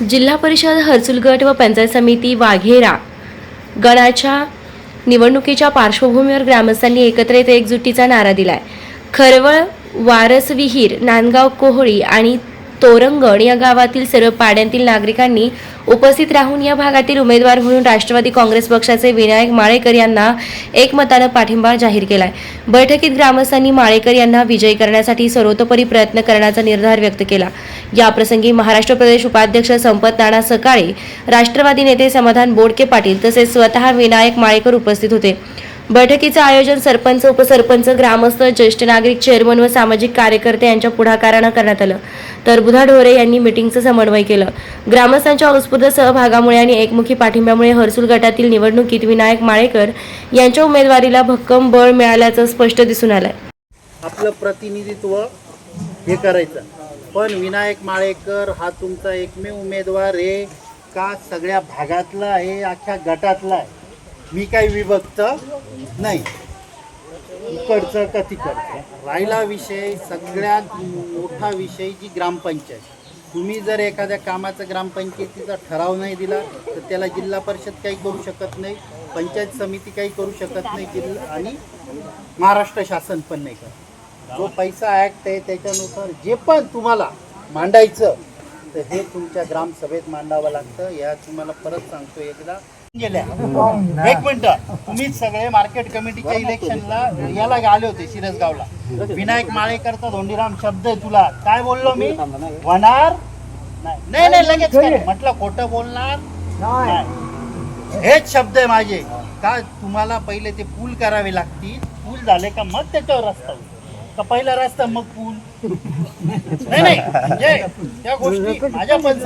जिल्हा परिषद हर्सुलगट व पंचायत समिती वाघेरा गणाच्या निवडणुकीच्या पार्श्वभूमीवर ग्रामस्थांनी एकत्र येत एकजुटीचा नारा दिलाय. खरवळ वारसविहीर नांदगाव कोहळी आणि तोरंगण या गावातील सर्व पाड्यांतील नागरिकांनी उपस्थित राहून या भागातील उमेदवार म्हणून राष्ट्रवादी काँग्रेस पक्षाचे विनायक माळेकर यांना एकमतानं पाठिंबा जाहीर केलाय. बैठकीत ग्रामस्थांनी माळेकर यांना विजयी करण्यासाठी सर्वतोपरी प्रयत्न करण्याचा निर्धार व्यक्त केला. याप्रसंगी महाराष्ट्र प्रदेश उपाध्यक्ष संपत नाना सकाळे राष्ट्रवादी नेते समाधान बोडके पाटील तसेच स्वतः विनायक माळेकर उपस्थित होते. बैठकीचं आयोजन सरपंच उपसरपंच ग्रामस्थ ज्येष्ठ नागरिक चेअरमन व सामाजिक कार्यकर्ते यांच्या पुढाकारानं करण्यात आलं. तर बुधा ढोरे यांनी मिटिंगचं समन्वय केलं. ग्रामस्थांच्या उत्स्फूर्त सहभागामुळे आणि एकमुखी पाठिंब्यामुळे हर्सुल गटातील निवडणुकीत विनायक माळेकर यांच्या उमेदवारीला भक्कम बळ मिळाल्याचं स्पष्ट दिसून आलंय. आपलं प्रतिनिधित्व हे करायचं. पण विनायक माळेकर हा तुमचा एकमेव उमेदवार आहे का? सगळ्या भागातला आहे अख्ख्या गटातला आहे? मी काही विभक्त नाही. इकडचं का तिकडचं? राहिला विषय सगळ्यात मोठा विषय जी ग्रामपंचायत. तुम्ही जर एखाद्या कामाचा ग्रामपंचायतीचा ठराव नाही दिला तर त्याला जिल्हा परिषद काही करू शकत नाही पंचायत समिती काही करू शकत नाही जिल्हा आणि महाराष्ट्र शासन पण नाही करत. जो पैसा ॲक्ट आहे त्याच्यानुसार जे पण तुम्हाला मांडायचं तर हे तुमच्या ग्रामसभेत मांडावं लागतं. या तुम्हाला परत सांगतो एकदा. गेल्या. एक मिनिट. तुम्ही सगळे मार्केट कमिटीच्या इलेक्शनला याला आले होते शिरसगावला. विनायक माळेकरचा धोंडीराम शब्द आहे तुला. काय बोललो मी? होणार नाही. नाही लगेच? म्हटलं खोटं बोलणार? नाही. हेच शब्द आहे माझे. का तुम्हाला पहिले ते पूल करावे लागतील? पूल झाले का मग त्याच्यावर रस्ता. का पहिला रस्ता मग पूल? नाही नाही. म्हणजे त्या गोष्टी माझ्या पण